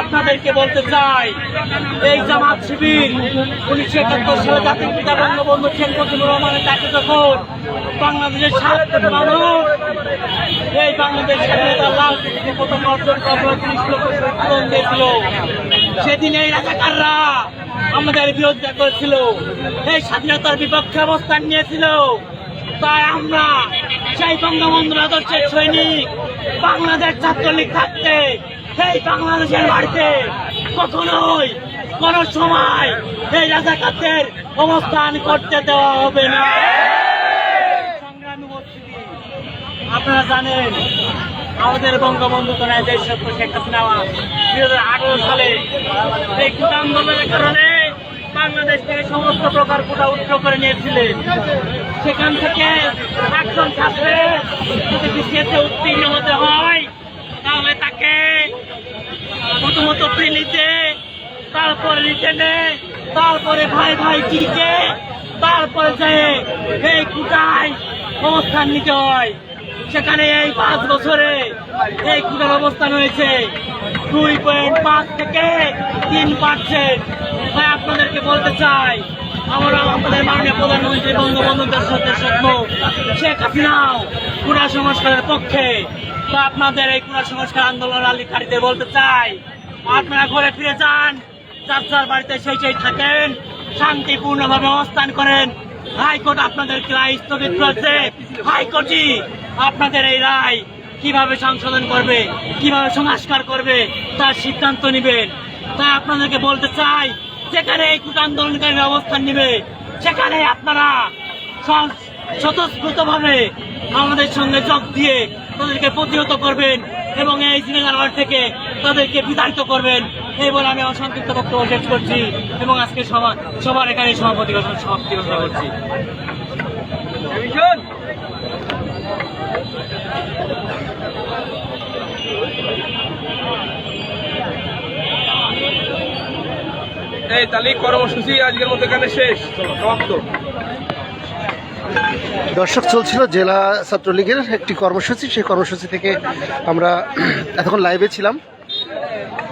আপনাদেরকে বলতে চাই, এই জামাত শিবির উনিশশো একাত্তর সালে জাতির পিতা বঙ্গবন্ধু শেখ মুজিবুর রহমানের তাকে যখন বাংলাদেশের কোটি মানুষ, এই বাংলাদেশ স্বাধীনতার লাল পৃথিবী প্রথম অর্জন করার ত্রিশ লক্ষ পূরণ দিয়েছিল। সেদিন এই রাজাকাররা আমাদের বিরোধিতা করেছিল। এই স্বাধীনতার বিপক্ষে অবস্থান নিয়েছিল। তাই আমরা সেই বঙ্গবন্ধুর আদর্শের সৈনিক, বাংলাদেশ ছাত্রলীগ থাকতে এই বাংলাদেশের বাড়িতে কখনোই কোন সময় এই রাজাকারদের অবস্থান করতে দেওয়া হবে না। আপনারা জানেন, আমাদের বঙ্গবন্ধু করায় দেশ সত্য শেখ হাসিনা। দুই হাজার আঠারো সালে এই কোটা আন্দোলনের কারণে বাংলাদেশ থেকে সমস্ত প্রকার কোটা উচ্চ করে নিয়েছিলেন। সেখান থেকে একজন ছাত্রের তারপরে রিটেনে তারপরে ভাই ভাই চিকে তারপরে যে এই কুটায় অবস্থান নিতে হয়। সেখানে এই পাঁচ বছরে এই কুটার অবস্থান হয়েছে। দুই পয়েন্ট পাঁচ থেকে তিন পার্সেন্ট ভাই, আপনাদেরকে বলতে চাই, আমরা আমাদের মাননীয় প্রধানমন্ত্রী বঙ্গবন্ধু দেশের স্বপ্ন শেখ হাসিনাও কুড়া সংস্কারের পক্ষে। তো আপনাদের এই কুড়া সংস্কার আন্দোলন আলিকারিতে বলতে চাই, আপনারা ঘরে ফিরে যান। যার বাড়িতে সেই সেই থাকেন, শান্তিপূর্ণভাবে অবস্থান করেন। হাইকোর্ট আপনাদের রায় স্থগিত করেছে। হাইকোর্টই আপনাদের এই রায় কীভাবে সংশোধন করবে, কীভাবে সংস্কার করবে, তার সিদ্ধান্ত নেবেন। তাই আপনাদেরকে বলতে চাই, যেখানে এই কুট আন্দোলনকারী অবস্থান নেবে, সেখানে আপনারা স্বতঃস্ফূর্ত ভাবে আমাদের সঙ্গে যোগ দিয়ে তাদেরকে প্রতিহত করবেন এবং এই সিনেমার থেকে তাদেরকে বিতাড়িত করবেন। এই বলে আমি আমার সংক্ষিপ্ত বক্তব্য শেষ করছি এবং আজকে সভা সবার এখানে সভাপতি ঘোষণা সমাপ্তি ঘোষণা করছি। এই তাহলে এই কর্মসূচি আজকের মতো এখানে শেষ। সমাপ্ত। দর্শক চলছিল জেলা ছাত্রলীগের একটি কর্মসূচি। সেই কর্মসূচি থেকে আমরা এতক্ষণ লাইভে ছিলাম।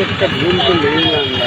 ಅದಕ್ಕೆ ಭೂಮಿಗೆ ಮೇಲಿಲ್ಲ